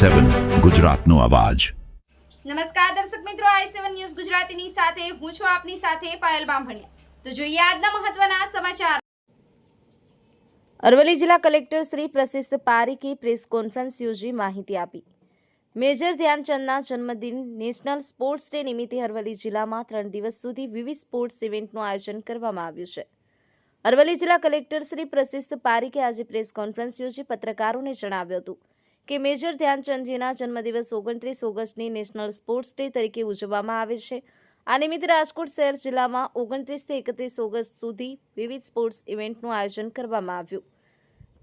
સેવન ગુજરાતનો અવાજ. નમસ્કાર દર્શક મિત્રો, આઈ સેવન ન્યૂઝ ગુજરાતીની સાથે હું છું આપની સાથે પાયલ બામભણિયા. તો જોઈએ આજના મહત્વના સમાચાર. અરવલ્લી જિલ્લા કલેક્ટર શ્રી પ્રશિસ્ત પારીકે પ્રેસ કોન્ફરન્સ યોજી માહિતી આપી. મેજર ધ્યાનચંદના જન્મદિન નેશનલ સ્પોર્ટ્સ ડે નિમિત્તે અરવલ્લી જિલ્લામાં ત્રણ દિવસ સુધી વિવિધ સ્પોર્ટ્સ ઇવેન્ટનું આયોજન કરવામાં આવ્યું છે. અરવલ્લી જિલ્લા કલેક્ટર શ્રી પ્રશિસ્ત પારીકે આજે પ્રેસ કોન્ફરન્સ યોજી પત્રકારોને જણાવ્યું હતું કે મેજર ધ્યાનચંદજીના જન્મદિવસ ઓગણત્રીસ ઓગસ્ટની નેશનલ સ્પોર્ટ્સ ડે તરીકે ઉજવવામાં આવે છે. આ નિમિત્તે રાજકોટ શહેર જિલ્લામાં ઓગણત્રીસથી એકત્રીસ ઓગસ્ટ સુધી વિવિધ સ્પોર્ટ્સ ઇવેન્ટનું આયોજન કરવામાં આવ્યું.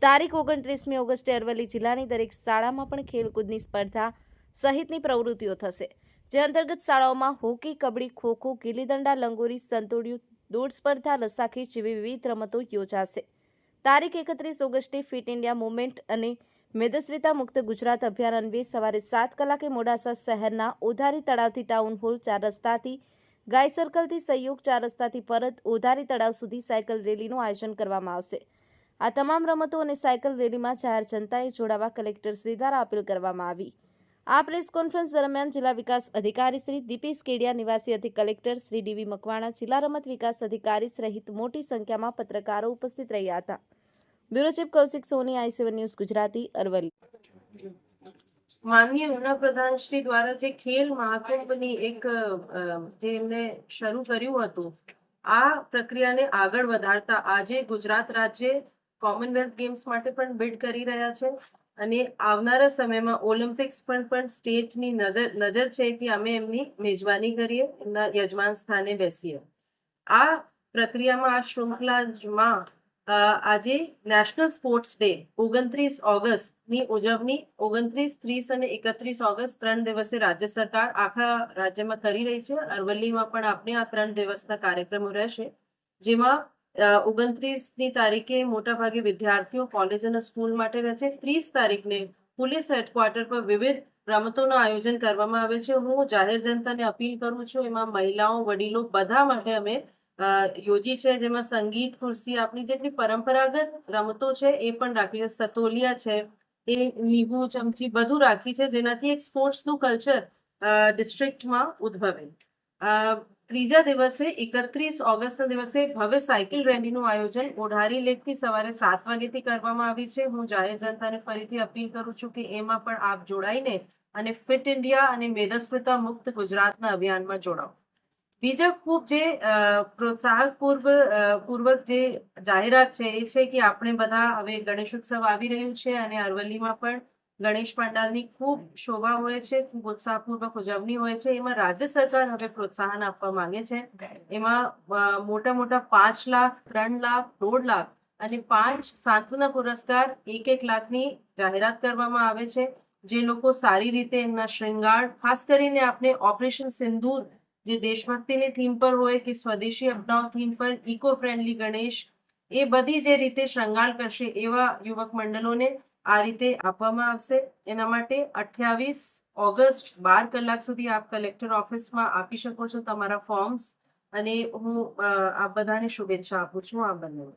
તારીખ ઓગણત્રીસમી ઓગસ્ટે અરવલ્લી જિલ્લાની દરેક શાળામાં પણ ખેલકૂદની સ્પર્ધા સહિતની પ્રવૃત્તિઓ થશે, જે અંતર્ગત શાળાઓમાં હોકી, કબડ્ડી, ખોખો ગીલીદંડા લંગોરી, સંતોડિયું, દોડ સ્પર્ધા, લસાખી જેવી વિવિધ રમતો યોજાશે. તારીખ એકત્રીસ ઓગસ્ટે ફિટ ઇન્ડિયા મુવમેન્ટ અને મેદસ્વીતા મુક્ત ગુજરાત અભિયાન અન્વયે સવારે સાત કલાકે મોડાસા શહેરના ઓધારી તળાવથી ટાઉન હોલ ચાર રસ્તાથી, ગાય સર્કલથી સહયોગ ચાર રસ્તાથી પરત ઓધારી તળાવ સુધી સાયકલ રેલીનું આયોજન કરવામાં આવશે. આ તમામ રમતો અને સાયકલ રેલીમાં જાહેર જનતાએ જોડાવા કલેક્ટર શ્રી દ્વારા અપીલ કરવામાં આવી. આ પ્રેસ કોન્ફરન્સ દરમિયાન જિલ્લા વિકાસ અધિકારી શ્રી દીપેશ કેડિયા, નિવાસી અધિક કલેક્ટર શ્રી ડીવી મકવાણા, જિલ્લા રમત વિકાસ અધિકારી સહિત મોટી સંખ્યામાં પત્રકારો ઉપસ્થિત રહ્યા હતા. Bureau chief Kaushik Soni, I seven news, Gujarati, Aravalli. માનનીય વડાપ્રધાન શ્રી દ્વારા જે ખેલ મહાકુંભની એક જે એમને શરૂ કર્યું હતું, આ પ્રક્રિયાને આગળ વધારતા આજે ગુજરાત રાજ્ય કોમનવેલ્થ ગેમ્સ માટે પણ બિડ કરી રહ્યા છે અને આવનારા સમયમાં ઓલિમ્પિક્સ પણ પણ સ્ટેટની નજર નજર છે કે અમે એમની મેજબાની કરીએ, એમના યજમાન સ્થાને બેસીએ. આ પ્રક્રિયામાં, આ શૃંખલામાં આજે નેશનલ સ્પોર્ટ્સ ડે ઓગણત્રીસ ઓગસ્ટની ઉજવણી, ઓગણત્રીસ, ત્રીસ અને એકત્રીસ ઓગસ્ટ ત્રણ દિવસે રાજ્ય સરકાર આખા રાજ્યમાં કરી રહી છે. અરવલ્લીમાં પણ આપણે આ ત્રણ દિવસના કાર્યક્રમો રહેશે, જેમાં ઓગણત્રીસની તારીખે મોટાભાગે વિદ્યાર્થીઓ કોલેજ અને સ્કૂલ માટે રહે છે. ત્રીસ તારીખને પોલીસ હેડક્વાર્ટર પર વિવિધ રમતોનું આયોજન કરવામાં આવે છે. હું જાહેર જનતાને અપીલ કરું છું, એમાં મહિલાઓ, વડીલો બધા માટે અમે યોજી છે, જેમાં સંગીત, ખુરશી, આપણી જેટલી પરંપરાગત રમતો છે, એ પણ રાખી છે, સતોલિયા છે, એ લીંબુ, ચમચી બધું રાખી છે, જેનાથી એક સ્પોર્ટ્સનું કલ્ચર ડિસ્ટ્રિક્ટમાં ઉદ્ભવે. ત્રીજા દિવસે, એકત્રીસ ઓગસ્ટના દિવસે ભવ્ય સાયકલ રેલીનું આયોજન ઓઢારી લેકથી સવારે સાત વાગ્યાથી કરવામાં આવી છે. હું જાહેર જનતાને ફરીથી અપીલ કરું છું કે એમાં પણ આપ જોડાઈને અને ફિટ ઇન્ડિયા અને મેદસ્વીતા મુક્ત ગુજરાતના અભિયાનમાં જોડાઓ. બીજા ખૂબ જે પ્રોત્સાહક પૂર્વ પૂર્વક જે જાહેરાત છે એ છે કે આપણે બધા હવે ગણેશ ઉત્સવ આવી રહ્યું છે અને અરવલ્લીમાં પણ ગણેશ પંડાલની ખૂબ શોભા હોય છે, ખૂબ ઉત્સાહપૂર્વક ઉજવણી હોય છે. એમાં રાજ્ય સરકાર હવે પ્રોત્સાહન આપવા માંગે છે. એમાં મોટા મોટા પાંચ લાખ, ત્રણ લાખ, દોઢ લાખ અને પાંચ સાંત્વના પુરસ્કાર એક એક લાખની જાહેરાત કરવામાં આવે છે. જે લોકો સારી રીતે એમના શ્રૃંગાર ખાસ કરીને આપણે ઓપરેશન સિંદૂર જે દેશભક્તિની થીમ પર હોય કે સ્વદેશી અપનાવ થીમ પર ઇકો ફ્રેન્ડલી ગણેશ, એ બધી જે રીતે શૃંગાર કરશે એવા યુવક મંડળોને આ રીતે આપવામાં આવશે. એના માટે અઠ્યાવીસ ઓગસ્ટ બાર કલાક સુધી આપ કલેક્ટર ઓફિસમાં આપી શકો છો તમારા ફોર્મ્સ અને હું આ બધાને શુભેચ્છા આપું છું. આ બંને